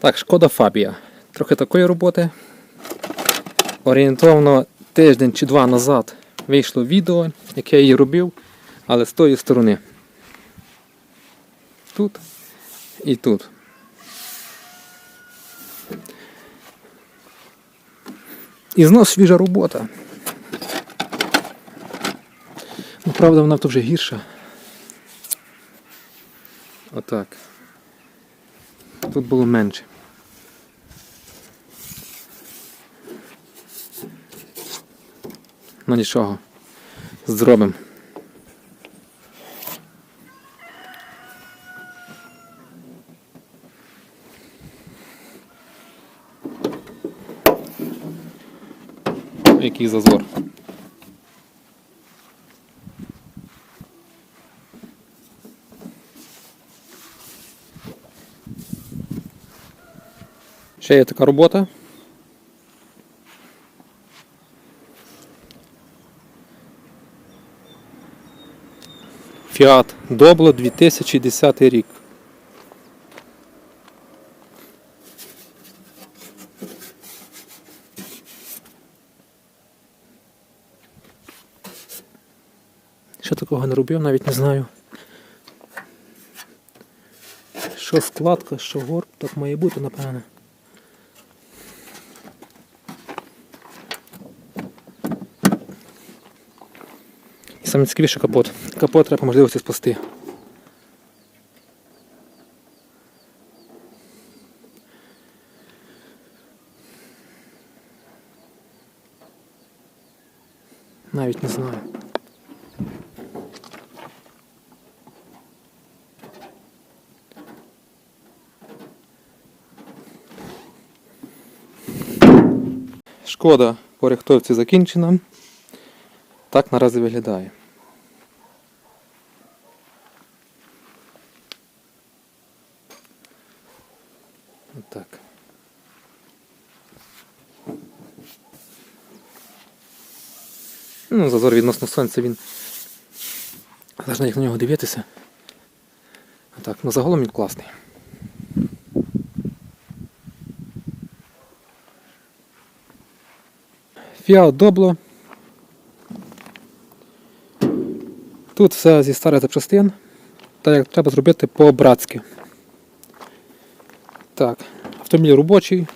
Так, шкода Фабія. Трохи такої роботи. Орієнтовно тиждень чи два назад вийшло відео, яке я її робив, але з тої сторони. Тут і тут. І знов свіжа робота. Ну, правда, вона то вже гірша. Отак. Тут було менше. Ну нічого. Зробимо. Який зазор. Ще є така робота. Фіат Добло 2010 рік. Що такого не робив, навіть не знаю. Що складка, що горб, так має бути, напевне. Саме цікавіше капот. Капот треба по можливості спасти. Навіть не знаю. Шкода по рихтовці закінчена. Так наразі виглядає. Отак. Ну, зазор відносно сонця він. Залежно як на нього дивитися. Так, ну загалом він класний. Fiat Doblo. Тут все зі старих запчастин. Так як треба зробити по-братськи. Так, автомобіль робочий,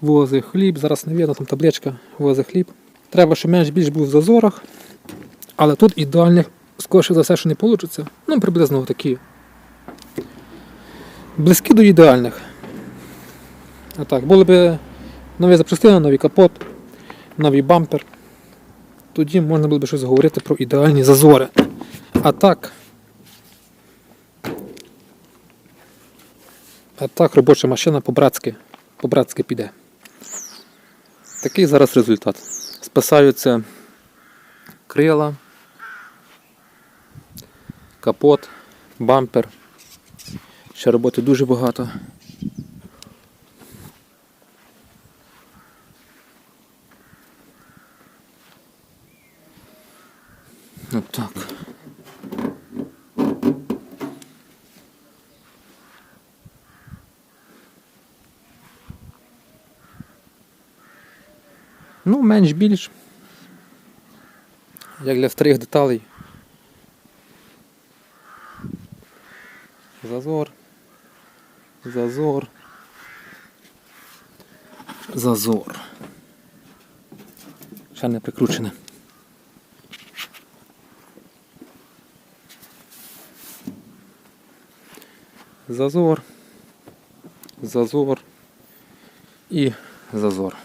вози хліб, зараз не видно, там табличка, вози хліб. Треба, щоб менш більш був в зазорах, але тут ідеальних, скоріше за все, що не вийде. Ну, приблизно такі. Близькі до ідеальних. А так, були б нові запчастини, новий капот, новий бампер. Тоді можна було б щось говорити про ідеальні зазори. А так. А так робоча машина по-братськи, по-братськи піде. Такий зараз результат. Спасаються крила, капот, бампер. Ще роботи дуже багато. Отак. Ну, менш більш. Як для старих деталей. Зазор. Зазор. Зазор. Ще не прикручене. Зазор. Зазор. І зазор.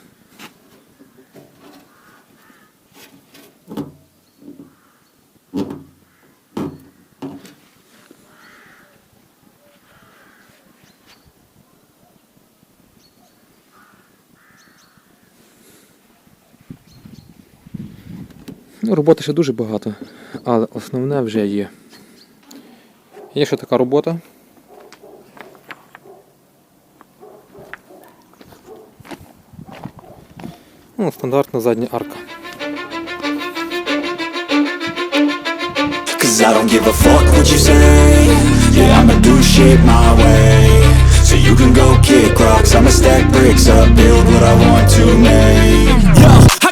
Ну, роботи ще дуже багато, але основне вже є. Є ще така робота. Ну, стандартна задня арка. Cause I don't give a fuck what you say Yeah, I'ma do shit my way So you can go kick rocks, I'ma stack bricks up, build what I want to make.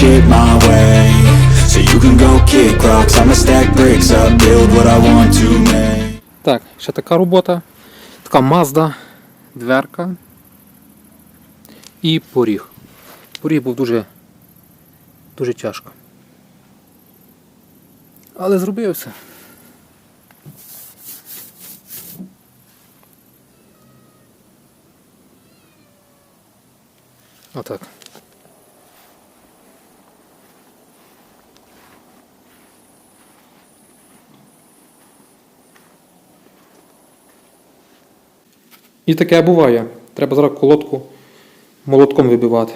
Shit my way. So you can go kick rocks, I'ma stack bricks up, build what I want to make. Так, ще така робота. Така Mazda, дверка і поріг. Поріг був дуже, дуже тяжко. Але зробився. Отак. І таке буває. Треба зараз колодку молотком вибивати.